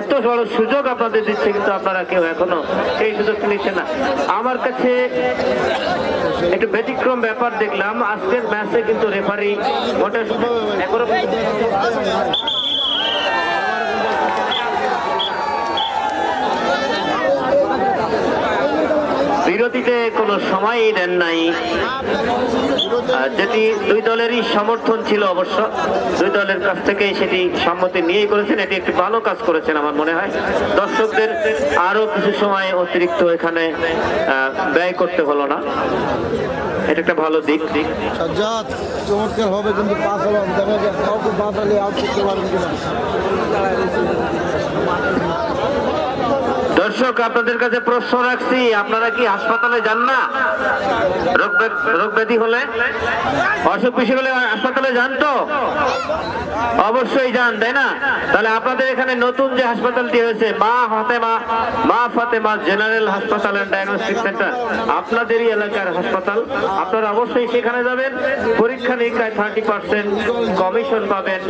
এত বড় সুযোগ আপনাদের দিচ্ছে, কিন্তু আপনারা কেউ এখনও এই সুযোগটা নিচ্ছে না। আমার কাছে একটু ব্যতিক্রম ব্যাপার দেখলাম, আজকের ম্যাচে কিন্তু রেফারি মোটে বিরতিতে কোনো সময়ই দেন নাই। যেটি দুই দলেরই সমর্থন ছিল অবশ্য, দুই দলের কাছ থেকে সেটি সম্মতি নিয়েই করেছেন, এটি একটি ভালো কাজ করেছেন আমার মনে হয়। দর্শকদের আরও কিছু সময় অতিরিক্ত এখানে ব্যয় করতে হলো না। এটা একটা ভালো দিক। দিক চমৎকার হবে কিন্তু দর্শক, আপনাদের কাছে প্রশ্ন রাখছি, আপনারা কি হাসপাতালে যান না? রোগ ব্যাধ- হলে? অসুখ বিসুখ হলে হাসপাতালে যান তো? অবশ্যই যান, তাই না? তাহলে আপনাদের এখানে নতুন যে হাসপাতালটি হয়েছে, মা ফাতেমা মা ফাতেমা জেনারেল হাসপাতাল অ্যান্ড ডায়াগনস্টিক সেন্টার আপনাদেরই এলাকার হাসপাতাল। আপনারা অবশ্যই সেখানে যাবেন, পরীক্ষা নিরীক্ষায় থার্টি পার্সেন্ট কমিশন পাবেন।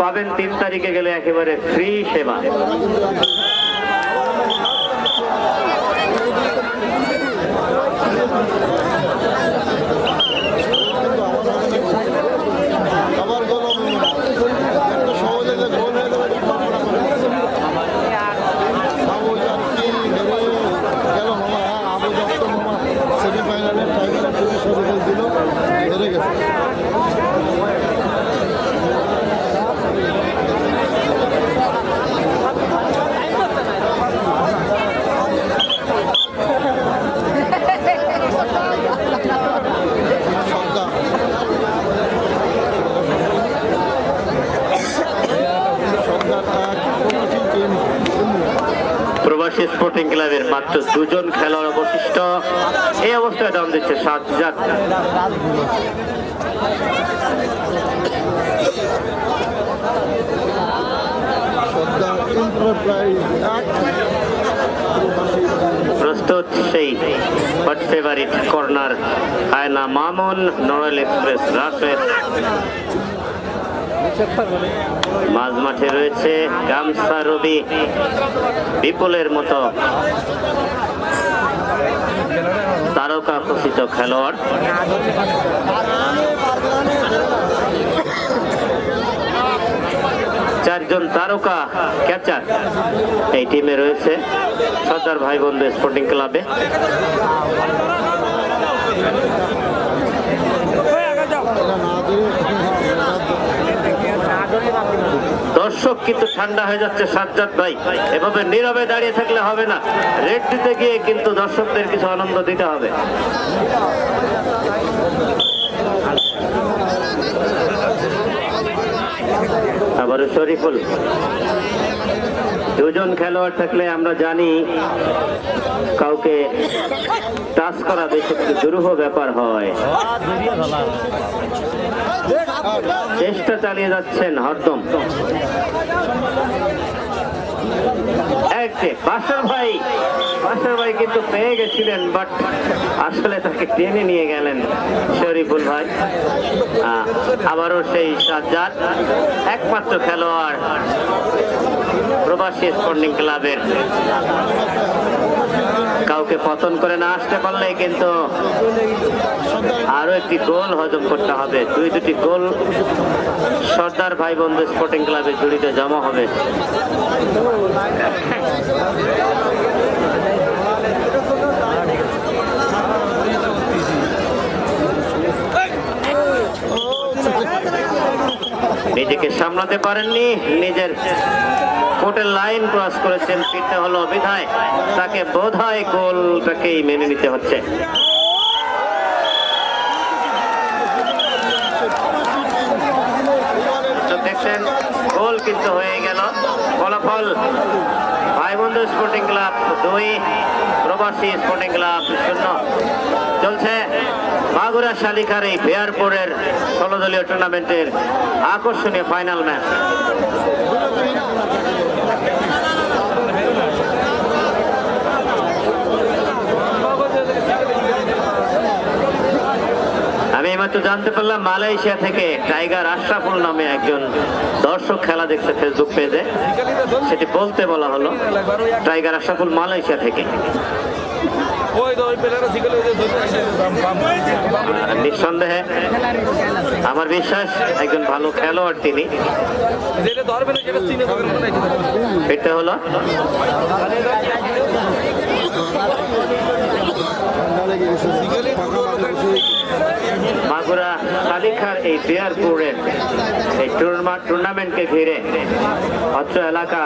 পাবেন তিন তারিখে গেলে একেবারে ফ্রি সেবা আবার গোল হবে মনে হয়। একটা সহজে যে গোল হয়ে যাবে এটা ভাবনা করে। আবু জার কি হেরে গেল মামা হ্যাঁ আবু জার তো মামা সেমিফাইনালে টাইগার পুলিশ রেজাল্ট দিল হেরে গেছে সর্দার সর্দার এক প্রবাসী টিম প্রবাসী স্পোর্টিং ক্লাবের মাত্র দুজন খেলোয়াড় অবশিষ্ট। এই অবস্থায় দাম দিচ্ছে সাত প্রবাসী প্রস্তুত সেই হট ফেভারিট কর্নার আয়না মামুন, নড়াইল এক্সপ্রেস রাশেদ। মাঝ মাঠে রয়েছে গামসা রবি বিপুলের মতো তারকা খচিত খেলোয়াড়। চারজন তারকা ক্যাচার এই টিমে রয়েছে সর্দার ভাই বন্ধু স্পোর্টিং ক্লাবে এটা না দিলে দর্শক, কিন্তু ঠান্ডা হয়ে যাচ্ছে সাজ্জাদ ভাই। এভাবে নীরবে দাঁড়িয়ে থাকলে হবে না। রেড দিতে গিয়ে কিন্তু দর্শকদের কিছু আনন্দ দিতে হবে। আবার শরীফুল। দুজন খেলোয়াড় থাকলে আমরা জানি কাউকে টাচ করা বেশ একটু দুরূহ ব্যাপার হয়। চেষ্টা চালিয়ে যাচ্ছেন হরদম। বাসার ভাই। বাসার ভাই কিন্তু পেয়ে গেছিলেন বাট আসলে তাকে টেনে নিয়ে গেলেন শরীফুল ভাই। আবারও সেই সাজ্জাদ, একমাত্র খেলোয়াড় প্রবাসী স্পোর্টিং ক্লাবের। কাউকে পতন করে না আসতে পারলে কিন্তু আরও একটি গোল হজম করতে হবে। দুই দুটি গোল সর্দার ভাই বন্ধু স্পোর্টিং ক্লাবে জড়িত জমা হবে। সামলাতে পারেননি। নিজের কোর্টের লাইন ক্রস করেছেন ফিরতে হলো বিধায় তাকে বোধ হয় গোলটাকেই মেনে নিতে হচ্ছে। দেখছেন, গোল কিন্তু হয়ে গেল। ফলাফল ভাই বন্ধু স্পোর্টিং ক্লাব দুই, প্রবাসী স্পোর্টিং ক্লাব শূন্য। চলছে মাগুরা শালিকার এই ফেয়ারপুরের ষোলো দলীয় টুর্নামেন্টের আকর্ষণীয় ফাইনাল ম্যাচ আমি এইমাত্র জানতে পারলাম মালয়েশিয়া থেকে টাইগার আশরাফুল নামে একজন দর্শক খেলা দেখছে ফেসবুক পেজে। সেটি বলতে বলা হলো, টাইগার আশরাফুল মালয়েশিয়া থেকে। নিঃসন্দেহে আমার বিশ্বাস একজন ভালো খেলোয়াড় তিনি। এটা হলো মাগুরা কালিখার এই বিয়ারপুরের এই টুর্নামেন্ট টুর্নামেন্টকে ঘিরে অত্র এলাকা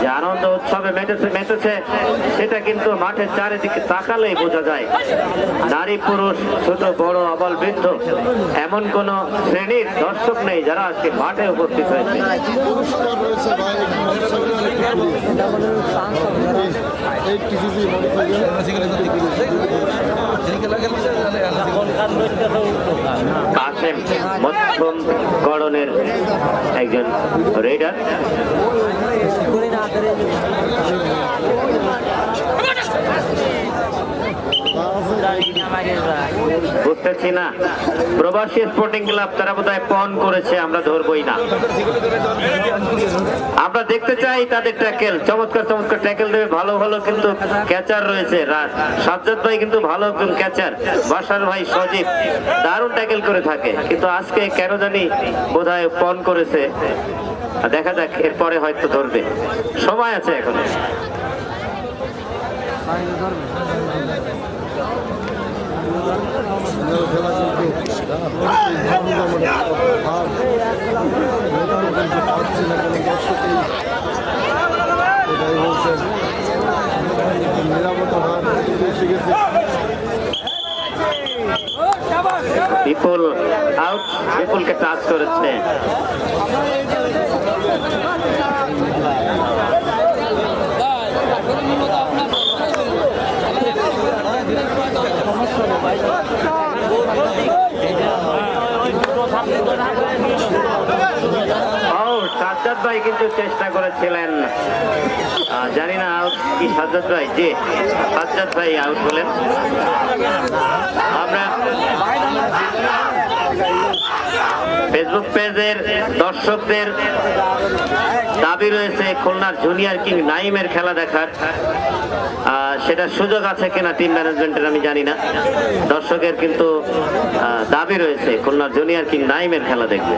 যে আনন্দ উৎসবে মেতেছে মেতেছে সেটা কিন্তু মাঠের চারিদিকে তাকালেই বোঝা যায়। নারী পুরুষ ছোট বড় আবাল বৃদ্ধ এমন কোন শ্রেণির দর্শক নেই যারা আজকে মাঠে উপস্থিত হয়েছে। এই টিসিসি কাসেম মধ্যম গড়নের একজন রেডার। বুঝতেছি না। প্রবাসী স্পোর্টিং ক্লাব তারা বোধহয় পণ করেছে, আমরা ধরবই না। আমরা দেখতে চাই তাদের ট্যাকেল চমৎকার চমৎকার ট্যাকেল দেবে। ভালো ভালো কিন্তু ক্যাচার রয়েছে। সাজ্জাদ ভাই কিন্তু ভালো একজন ক্যাচার বাসার ভাই সজীব, দারুণ ট্যাকেল করে থাকে। কিন্তু আজকে কেন জানি বোধহয় পণ করেছে। দেখা যাক, এরপরে হয়তো ধরবে। সময় আছে এখন খেলা কিন্তু আর কিন্তু পারছি না কোনো দর্শকেই এটাই বলছে নিরাপত্তা হার কিন্তু এসে গেছে বিপুল আউট বিপুলকে টাচ করেছে। আউট সাজ্জাদ ভাই কিন্তু চেষ্টা করেছিলেন। জানি না আউট কি সাজ্জাদ ভাই। জি, সাজ্জাদ ভাই আউট হলেন ফেসবুক পেজের দর্শকদের দাবি রয়েছে খুলনার জুনিয়র কিং নাইমের খেলা দেখার। সেটা সুযোগ আছে কিনা টিম ম্যানেজমেন্টের আমি জানি না। দর্শকের কিন্তু দাবি রয়েছে খুলনার জুনিয়র কিং নাইমের খেলা দেখবে।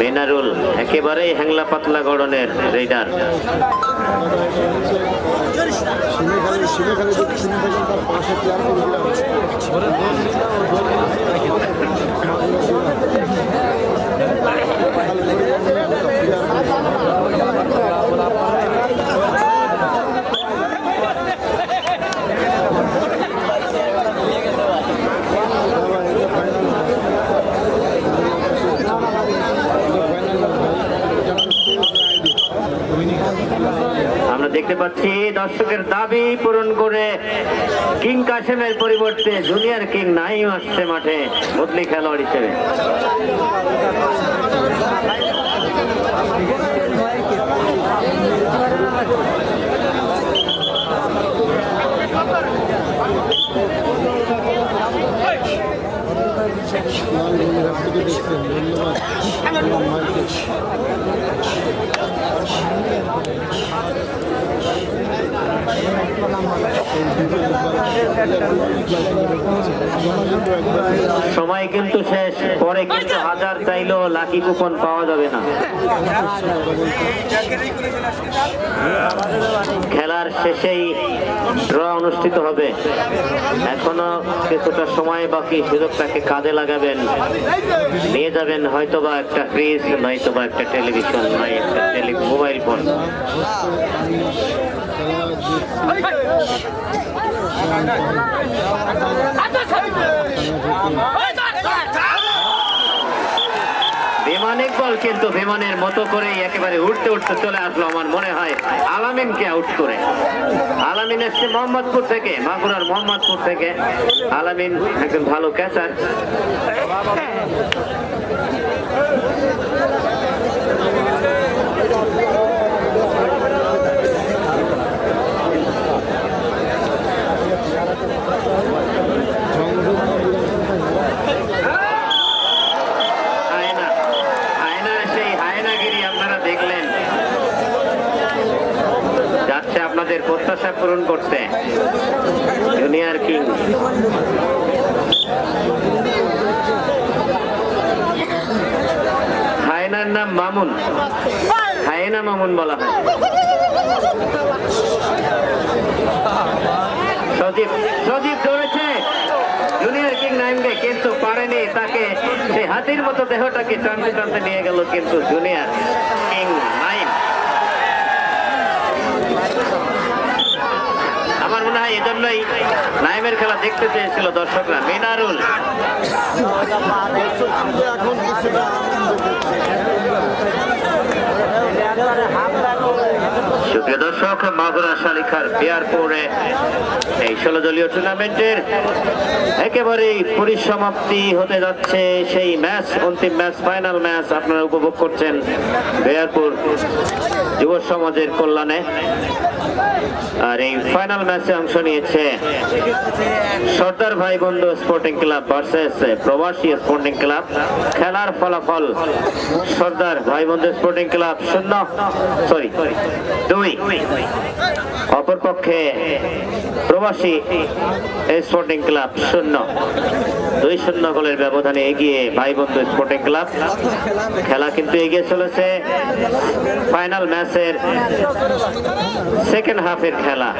মেনারুল একেবারেই হ্যাংলা পাতলা গড়নের রেডার Thank সিনেখালি দেখতে পাচ্ছি, দর্শকের দাবি পূরণ করে কিং কাশেমের পরিবর্তে জুনিয়র কিং নাই আসছে মাঠে, বদলি খেলোয়াড় হিসেবে। ধন্যবাদ সময় কিন্তু শেষ, পরে কিন্তু হাজার চাইলেও লাকি কুপন পাওয়া যাবে না। খেলার শেষেই ড্র অনুষ্ঠিত হবে। এখনও কিছুটা সময় বাকি, সুযোগটাকে কাজে লাগাবেন। নিয়ে যাবেন হয়তোবা একটা ফ্রিজ নয়তোবা একটা টেলিভিশন নয় একটা মোবাইল ফোন বিমান ইকবল কিন্তু বিমানের মতো করেই একেবারে উঠতে উঠতে চলে আসলো আমার মনে হয়। আলামিনকে আউট করে। আলামিন এসছে মোহাম্মদপুর থেকে, মাগুরার মোহাম্মদপুর থেকে। আলামিন একজন ভালো ক্যাচার যাচ্ছে আপনাদের প্রত্যাশা পূরণ করতে জুনিয়র কিং হায়নার নাম মামুন? হায়না মামুন বলা হয়। সজীব সজীব ধরেছে। জুনিয়র কিং নাইমকে কিন্তু পারেনি, তাকে সেই হাতির মতো দেহটাকে টানতে টানতে নিয়ে গেল কিন্তু জুনিয়র কিং নাইম আমার মনে হয় এজন্যই নাইমের খেলা দেখতে চেয়েছিল দর্শকরা। মিনারুল। সুপ্রিয় দর্শক, মাগুরা শালিখার বিয়ারপুরে এই ষোলো দলীয় টুর্নামেন্টের একেবারেই পরিসমাপ্তি হতে যাচ্ছে। সেই ম্যাচ, অন্তিম ম্যাচ ফাইনাল ম্যাচ আপনারা উপভোগ করছেন বিয়ারপুর যুব সমাজের কল্যাণে। আর এই ফাইনাল ম্যাচে অংশ নিয়েছে সর্দার ভাই বন্ধু sporting club versus Probashi sporting club খেলার ফলাফল সর্দার ভাই বন্ধু স্পোর্টিং ক্লাব শূন্য সরি দুই অপরপক্ষে প্রবাসী স্পোর্টিং ক্লাব শূন্য। দুই শূন্য গোলের ব্যবধানে এগিয়ে ভাই বন্ধু স্পোর্টিং ক্লাব খেলা কিন্তু এগিয়ে চলেছে। ফাইনাল ম্যাচের সেকেন্ড হাফের খেলা।